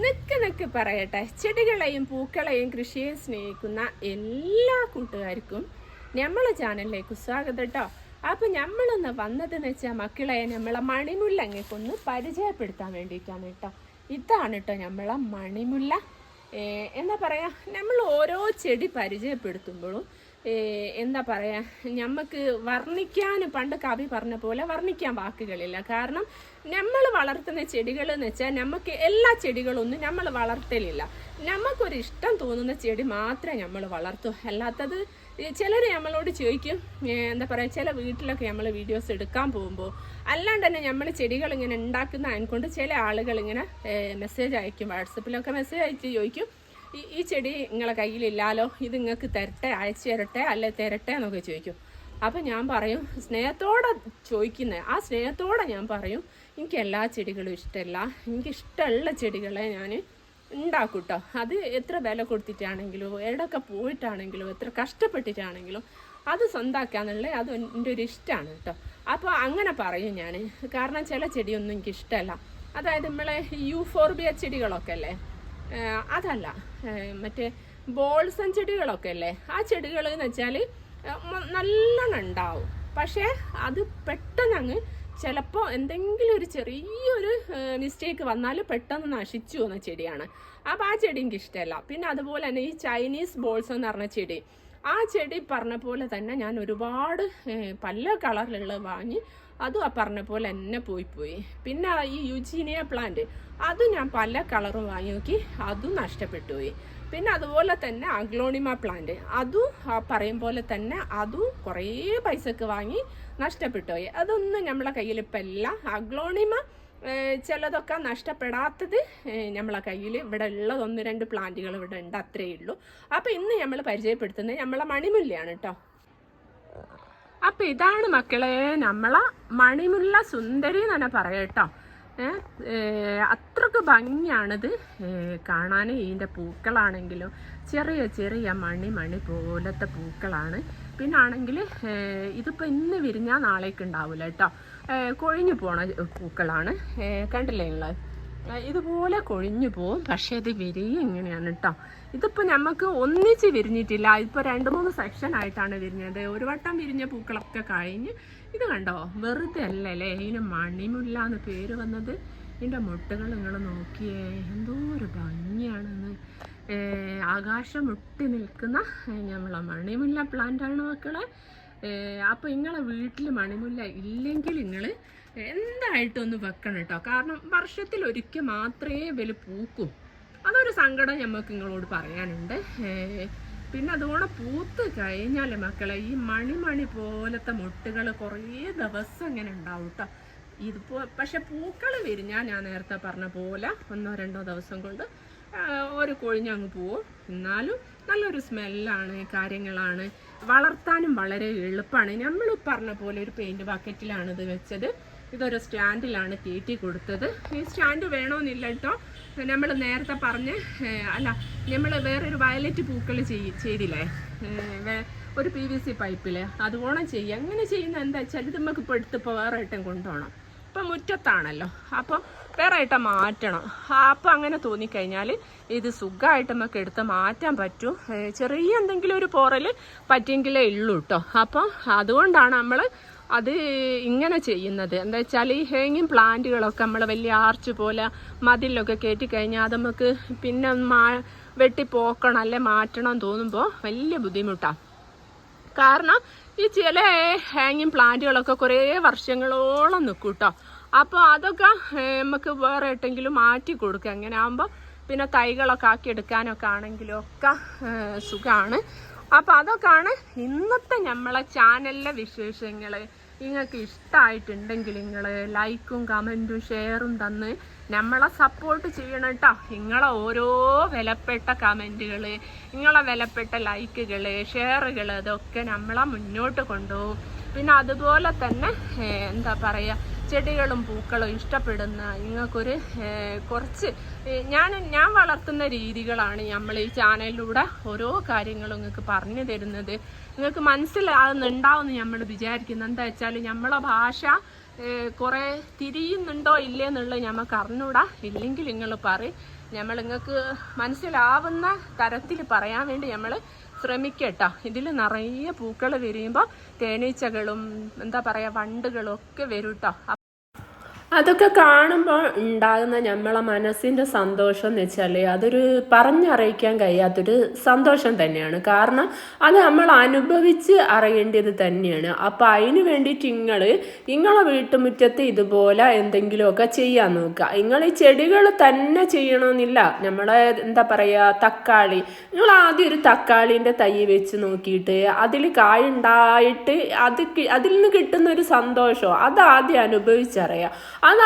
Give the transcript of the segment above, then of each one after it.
നിക്ക് നിക്ക് പറയട്ടെ. ചെടികളെയും പൂക്കളെയും കൃഷിയെയും സ്നേഹിക്കുന്ന എല്ലാ കൂട്ടുകാർക്കും നമ്മളെ ചാനലിലേക്ക് സ്വാഗതം കേട്ടോ അപ്പൊ നമ്മളൊന്ന് വന്നതെന്ന് വെച്ചാൽ മക്കളെ നമ്മളെ മണിമുല്ലങ്ങക്ക് പരിചയപ്പെടുത്താൻ വേണ്ടിയിട്ടാണ് കേട്ടോ ഇതാണ് കേട്ടോ നമ്മളെ മണിമുല്ല. എന്താ പറയാ? നമ്മൾ ഓരോ ചെടി പരിചയപ്പെടുത്തുമ്പോഴും എന്താ പറയാ നമുക്ക് വർണിക്കാൻ പണ്ട് കവി പറഞ്ഞ പോലെ വർണിക്കാൻ വാക്കുകളില്ല. കാരണം നമ്മൾ വളർത്തുന്ന ചെടികൾ എന്ന് വെച്ചാൽ നമുക്ക് എല്ലാ ചെടികളൊന്നും നമ്മൾ വളർത്തലില്ല. നമുക്കൊരു ഇഷ്ടം തോന്നുന്ന ചെടി മാത്രമേ നമ്മൾ വളർത്തൂ. അല്ലാത്തത് ചിലർ നമ്മളോട് ചോദിക്കും എന്താ പറയുക ചില വീട്ടിലൊക്കെ നമ്മൾ വീഡിയോസ് എടുക്കാൻ പോകുമ്പോൾ അല്ലാണ്ട് തന്നെ നമ്മൾ ചെടികൾ ഇങ്ങനെ ഉണ്ടാക്കുന്ന അതിനെക്കൊണ്ട് ചില ആളുകൾ ഇങ്ങനെ മെസ്സേജ് അയക്കും വാട്സപ്പിലൊക്കെ മെസ്സേജ് അയച്ച് ചോദിക്കും. ഈ ഈ ചെടി നിങ്ങളെ കയ്യിലില്ലാലോ? ഇത് നിങ്ങൾക്ക് തരട്ടെ അയച്ചു തരട്ടെ അല്ലെ തരട്ടെ എന്നൊക്കെ ചോദിക്കും. അപ്പം ഞാൻ പറയും സ്നേഹത്തോടെ ചോദിക്കുന്നത് ആ സ്നേഹത്തോടെ ഞാൻ പറയും എനിക്ക് എല്ലാ ചെടികളും ഇഷ്ടമല്ല എനിക്ക് ഇഷ്ടമുള്ള ചെടികളെ ഞാൻ ഉണ്ടാക്കും കേട്ടോ അത് എത്ര വില കൊടുത്തിട്ടാണെങ്കിലും എവിടെയൊക്കെ പോയിട്ടാണെങ്കിലും എത്ര കഷ്ടപ്പെട്ടിട്ടാണെങ്കിലും അത് സ്വന്താക്കാന്നുള്ള അത് എന്റെ ഒരു ഇഷ്ടമാണ് കേട്ടോ. അപ്പോൾ അങ്ങനെ പറയും ഞാൻ കാരണം ചില ചെടിയൊന്നും എനിക്ക് ഇഷ്ടമല്ല. അതായത് നമ്മളെ യൂഫോർബിയ ചെടികളൊക്കെ അല്ലേ? അതല്ല. മറ്റേ ബോൾസൺ ചെടികളൊക്കെ അല്ലേ? ആ ചെടികൾ എന്ന് വെച്ചാൽ നല്ലോണം ഉണ്ടാവും. പക്ഷേ അത് പെട്ടെന്ന് അങ്ങ് ചിലപ്പോൾ എന്തെങ്കിലും ഒരു ചെറിയൊരു മിസ്റ്റേക്ക് വന്നാൽ പെട്ടെന്ന് നശിച്ചു പോകുന്ന ചെടിയാണ്. അപ്പോൾ ആ ചെടി എനിക്ക് ഇഷ്ടമല്ല. പിന്നെ അതുപോലെ തന്നെ ഈ ചൈനീസ് ബോൾസ് എന്ന് പറഞ്ഞ ചെടി. ആ ചെടി പറഞ്ഞ പോലെ തന്നെ ഞാൻ ഒരുപാട് പല കളറിലുള്ള വാങ്ങി അതും ആ പറഞ്ഞ പോലെ തന്നെ പോയി പോയി. പിന്നെ ഈ യുജീനിയ പ്ലാന്റ് അതും ഞാൻ പല കളറും വാങ്ങി നോക്കി അതും നഷ്ടപ്പെട്ടു പോയി. പിന്നെ അതുപോലെ തന്നെ അഗ്ലോണിമ പ്ലാന്റ് അതും ആ പറയും പോലെ തന്നെ അതും കുറേ പൈസക്ക് വാങ്ങി നഷ്ടപ്പെട്ടു പോയി. അതൊന്നും നമ്മളെ കയ്യിൽ ഇപ്പം എല്ലാം അഗ്ലോണിമ ചിലതൊക്കെ നഷ്ടപ്പെടാത്തത് നമ്മളെ കയ്യിൽ ഇവിടെ ഉള്ളത് ഒന്ന് രണ്ട് പ്ലാന്റുകൾ ഇവിടെ ഉണ്ട് അത്രയേ ഉള്ളൂ. അപ്പോൾ ഇന്ന് നമ്മൾ പരിചയപ്പെടുത്തുന്നത് നമ്മളെ മണിമുല്ലയാണ് കേട്ടോ അപ്പൊ ഇതാണ് മക്കളെ നമ്മള മണിമുല്ല സുന്ദരി എന്ന് തന്നെ പറയട്ടോ അത്രയ്ക്ക് ഭംഗിയാണിത്. കാണാൻ ഇതിന്റെ പൂക്കളാണെങ്കിലും ചെറിയ ചെറിയ മണി മണി പോലത്തെ പൂക്കളാണ്. പിന്നെ ആണെങ്കിൽ ഇതിപ്പോൾ ഇന്ന് വിരിഞ്ഞാൽ നാളേക്ക് ഉണ്ടാവില്ല കേട്ടോ. കൊഴിഞ്ഞു പോണ പൂക്കളാണ്. കണ്ടില്ലേ നിങ്ങൾ ഇതുപോലെ കൊഴിഞ്ഞു പോവും പക്ഷേ ഇത് വിരിയും ഇങ്ങനെയാണ് കേട്ടോ ഇതിപ്പോൾ നമുക്ക് ഒന്നിച്ച് വിരിഞ്ഞിട്ടില്ല. ഇപ്പോൾ രണ്ട് മൂന്ന് സെക്ഷൻ ആയിട്ടാണ് വിരിഞ്ഞത്. ഒരു വട്ടം വിരിഞ്ഞ പൂക്കളൊക്കെ കഴിഞ്ഞ് ഇത് കണ്ടോ? വെറുതെ അല്ലല്ലേ? ഇതിന് മണിമുല്ല എന്ന് പേര് വന്നത്. ഇതിന്റെ മുട്ടുകൾ നിങ്ങൾ നോക്കിയേ. എന്തോ ഒരു ഭംഗിയാണെന്ന്. ആകാശം മുട്ടി നിൽക്കുന്ന നമ്മളെ മണിമുല്ല പ്ലാന്റാണ് മക്കളെ. അപ്പോൾ നിങ്ങളെ വീട്ടിൽ മണിമുല്ല ഇല്ലെങ്കിൽ നിങ്ങൾ എന്തായിട്ടൊന്ന് വെക്കണം കേട്ടോ കാരണം വർഷത്തിൽ ഒരിക്കൽ മാത്രമേ ഇവൽ പൂക്കും. അതൊരു സങ്കടം ഞമ്മക്ക് നിങ്ങളോട് പറയാനുണ്ട്. പിന്നെ അതുകൊണ്ട് പൂത്ത് കഴിഞ്ഞാൽ മക്കളെ ഈ മണിമണി പോലത്തെ മുട്ടുകൾ കുറേ ദിവസം ഇങ്ങനെ ഉണ്ടാവും കേട്ടോ ഇതിപ്പോ പക്ഷെ പൂക്കൾ വിരിഞ്ഞാൽ ഞാൻ നേരത്തെ പറഞ്ഞ പോലെ ഒന്നോ രണ്ടോ ദിവസം കൊണ്ട് ഒരു കൊഴിഞ്ഞങ്ങ് പോവും. എന്നാലും നല്ലൊരു സ്മെല്ലാണ് കാര്യങ്ങളാണ്. വളർത്താനും വളരെ എളുപ്പമാണ്. നമ്മൾ പറഞ്ഞ പോലെ ഒരു പെയിന്റ് ബക്കറ്റിലാണ് ഇത് വെച്ചത്. ഇതൊരു സ്റ്റാൻഡിലാണ് കയറ്റി കൊടുത്തത്. ഈ സ്റ്റാൻഡ് വേണമെന്നില്ല കേട്ടോ. നമ്മൾ നേരത്തെ പറഞ്ഞ് അല്ല നമ്മൾ വേറൊരു വയലറ്റ് പൂക്കൾ ചെയ് ചെയ്തില്ലേ? ഒരു പി വി സി പൈപ്പിൽ അതുപോലെ ചെയ്യുക. അങ്ങനെ ചെയ്യുന്ന എന്താ വെച്ചാൽ ഇത് നമുക്ക് ഇപ്പോൾ എടുത്തിപ്പോൾ വേറെ ഇട്ടം കൊണ്ടുപോകണം. ഇപ്പം മുറ്റത്താണല്ലോ. അപ്പോൾ വേറെ ആയിട്ട് മാറ്റണം അപ്പം അങ്ങനെ തോന്നിക്കഴിഞ്ഞാൽ ഇത് സുഖമായിട്ട് നമുക്ക് എടുത്ത് മാറ്റാൻ പറ്റും. ചെറിയ എന്തെങ്കിലും ഒരു പോറൽ പറ്റിയെങ്കിലേ ഉള്ളൂ കേട്ടോ അപ്പം അതുകൊണ്ടാണ് നമ്മൾ അത് ഇങ്ങനെ ചെയ്യുന്നത്. എന്താ വെച്ചാൽ ഈ ഹേങ്ങിങ് പ്ലാന്റുകളൊക്കെ നമ്മൾ വലിയ ആർച്ച് പോലെ മതിലൊക്കെ കയറ്റി കഴിഞ്ഞാൽ അത് നമുക്ക് പിന്നെ മാ വെട്ടിപ്പോക്കണം അല്ലെ മാറ്റണം തോന്നുമ്പോൾ വലിയ ബുദ്ധിമുട്ടാണ് കാരണം ഈ ചില ഹാങ്ങിങ് പ്ലാന്റുകളൊക്കെ കുറേ വർഷങ്ങളോളം നിൽക്കും കേട്ടോ അപ്പോൾ അതൊക്കെ നമുക്ക് വേറെ എട്ടെങ്കിലും മാറ്റി കൊടുക്കുക അങ്ങനെ ആകുമ്പോൾ പിന്നെ തൈകളൊക്കെ ആക്കി എടുക്കാനൊക്കെ ആണെങ്കിലും ഒക്കെ സുഖമാണ് അപ്പോൾ അതൊക്കെയാണ് ഇന്നത്തെ നമ്മളെ ചാനലിലെ വിശേഷങ്ങൾ നിങ്ങൾക്ക് ഇഷ്ടമായിട്ടുണ്ടെങ്കിൽ നിങ്ങൾ ലൈക്കും കമന്റും ഷെയറും തന്ന് നമ്മളെ സപ്പോർട്ട് ചെയ്യണം കേട്ടോ നിങ്ങളെ ഓരോ വിലപ്പെട്ട കമന്റുകൾ നിങ്ങളെ വിലപ്പെട്ട ലൈക്കുകൾ ഷെയറുകൾ അതൊക്കെ നമ്മളെ മുന്നോട്ട് കൊണ്ടുപോകും. പിന്നെ അതുപോലെ തന്നെ എന്താ പറയുക ചെടികളും പൂക്കളും ഇഷ്ടപ്പെടുന്ന നിങ്ങൾക്കൊരു കുറച്ച് ഞാൻ ഞാൻ വളർത്തുന്ന രീതികളാണ് നമ്മൾ ഈ ചാനലിലൂടെ ഓരോ കാര്യങ്ങളും നിങ്ങൾക്ക് പറഞ്ഞു തരുന്നത്. നിങ്ങൾക്ക് മനസ്സിലാകുന്നുണ്ടാവുമെന്ന് നമ്മൾ വിചാരിക്കുന്നത് എന്താ വെച്ചാൽ നമ്മളെ ഭാഷ കുറേ തിരിയുന്നുണ്ടോ ഇല്ലേ എന്നുള്ളത് ഞമ്മക്ക് അറിഞ്ഞൂടാ. ഇല്ലെങ്കിൽ നിങ്ങൾ പറയും. നമ്മൾ നിങ്ങൾക്ക് മനസ്സിലാവുന്ന തരത്തിൽ പറയാൻ വേണ്ടി നമ്മൾ ശ്രമിക്കട്ടോ. ഇതിൽ നിറയെ പൂക്കൾ വിരിയുമ്പോൾ തേനീച്ചകളും എന്താ പറയുക വണ്ടുകളും ഒക്കെ വരും കേട്ടോ അതൊക്കെ കാണുമ്പോൾ ഉണ്ടാകുന്ന നമ്മളെ മനസ്സിന്റെ സന്തോഷം എന്ന് വെച്ചാൽ അതൊരു പറഞ്ഞറിയിക്കാൻ കഴിയാത്തൊരു സന്തോഷം തന്നെയാണ്. കാരണം അത് നമ്മൾ അനുഭവിച്ച് അറിയേണ്ടത് തന്നെയാണ്. അപ്പം അതിന് വേണ്ടിയിട്ട് നിങ്ങൾ നിങ്ങളെ വീട്ടുമുറ്റത്ത് ഇതുപോലെ എന്തെങ്കിലുമൊക്കെ ചെയ്യാൻ നോക്കുക. നിങ്ങൾ ഈ ചെടികൾ തന്നെ ചെയ്യണമെന്നില്ല നമ്മളെ എന്താ പറയുക തക്കാളി. നിങ്ങൾ ആദ്യം ഒരു തക്കാളീന്റെ തൈ വെച്ച് നോക്കിയിട്ട് അതിൽ കായുണ്ടായിട്ട് അത് അതിൽ നിന്ന് കിട്ടുന്ന ഒരു സന്തോഷം അത് ആദ്യം അനുഭവിച്ചറിയാം അത്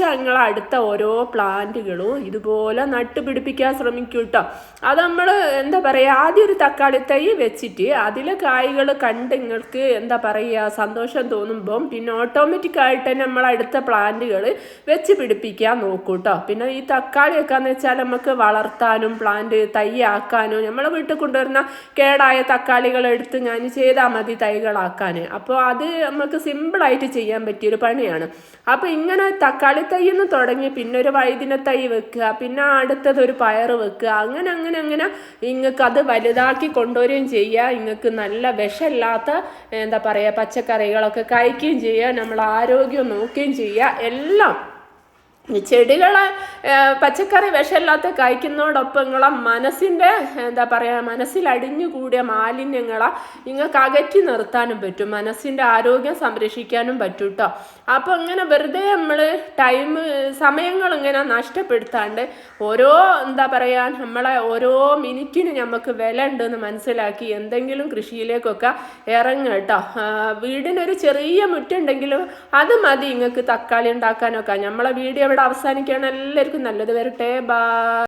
ഞങ്ങൾ അടുത്ത ഓരോ പ്ലാന്റുകളും ഇതുപോലെ നട്ടുപിടിപ്പിക്കാൻ ശ്രമിക്കും കേട്ടോ അത് നമ്മൾ എന്താ പറയുക ആദ്യം ഒരു തക്കാളി തൈ വെച്ചിട്ട് അതിലെ കായ്കൾ കണ്ട് നിങ്ങൾക്ക് എന്താ പറയുക സന്തോഷം തോന്നുമ്പം പിന്നെ ഓട്ടോമാറ്റിക് ആയിട്ട് തന്നെ നമ്മൾ അടുത്ത പ്ലാന്റുകൾ വെച്ച് പിടിപ്പിക്കാൻ നോക്കും കേട്ടോ പിന്നെ ഈ തക്കാളിയൊക്കെ എന്ന് വെച്ചാൽ നമുക്ക് വളർത്താനും പ്ലാന്റ് തൈ ആക്കാനും നമ്മളെ വീട്ടിൽ കൊണ്ടുവരുന്ന കേടായ തക്കാളികൾ എടുത്ത് ഞാൻ ചെയ്താൽ മതി തൈകളാക്കാൻ. അപ്പോൾ അത് നമുക്ക് സിമ്പിളായിട്ട് ചെയ്യാൻ പറ്റിയൊരു പണിയാണ്. അപ്പോൾ ഇങ്ങനെ തക്കാളി തൈന്ന് തുടങ്ങി പിന്നെ ഒരു വഴുതിന തൈ വെക്കുക പിന്നെ അടുത്തത് ഒരു പയർ വെക്കുക അങ്ങനെ അങ്ങനെ അങ്ങനെ നിങ്ങൾക്ക് അത് വലുതാക്കി കൊണ്ടുവരികയും ചെയ്യുക. നിങ്ങൾക്ക് നല്ല വിഷമില്ലാത്ത എന്താ പറയുക പച്ചക്കറികളൊക്കെ കഴിക്കുകയും ചെയ്യുക നമ്മൾ ആരോഗ്യം നോക്കുകയും ചെയ്യുക. എല്ലാം ചെടികളെ പച്ചക്കറി വിഷമില്ലാത്ത കഴിക്കുന്നതോടൊപ്പം നിങ്ങളെ മനസ്സിന്റെ എന്താ പറയുക മനസ്സിലടിഞ്ഞു കൂടിയ മാലിന്യങ്ങളെ നിങ്ങൾക്ക് അകറ്റി നിർത്താനും പറ്റും. മനസ്സിന്റെ ആരോഗ്യം സംരക്ഷിക്കാനും പറ്റും കേട്ടോ അപ്പോൾ ഇങ്ങനെ വെറുതെ നമ്മൾ ടൈം സമയങ്ങൾ ഇങ്ങനെ നഷ്ടപ്പെടുത്താണ്ട് ഓരോ എന്താ പറയുക നമ്മളെ ഓരോ മിനിറ്റിന് നമുക്ക് വില ഉണ്ടെന്ന് മനസ്സിലാക്കി എന്തെങ്കിലും കൃഷിയിലേക്കൊക്കെ ഇറങ്ങുക കേട്ടോ വീടിനൊരു ചെറിയ മുറ്റുണ്ടെങ്കിലും അത് മതി നിങ്ങൾക്ക് തക്കാളി ഉണ്ടാക്കാനൊക്കെ. നമ്മളെ വീഡിയോ ഇവിടെ അവസാനിക്കുകയാണ്. എല്ലാവർക്കും നല്ലത് വരട്ടെ. ബാ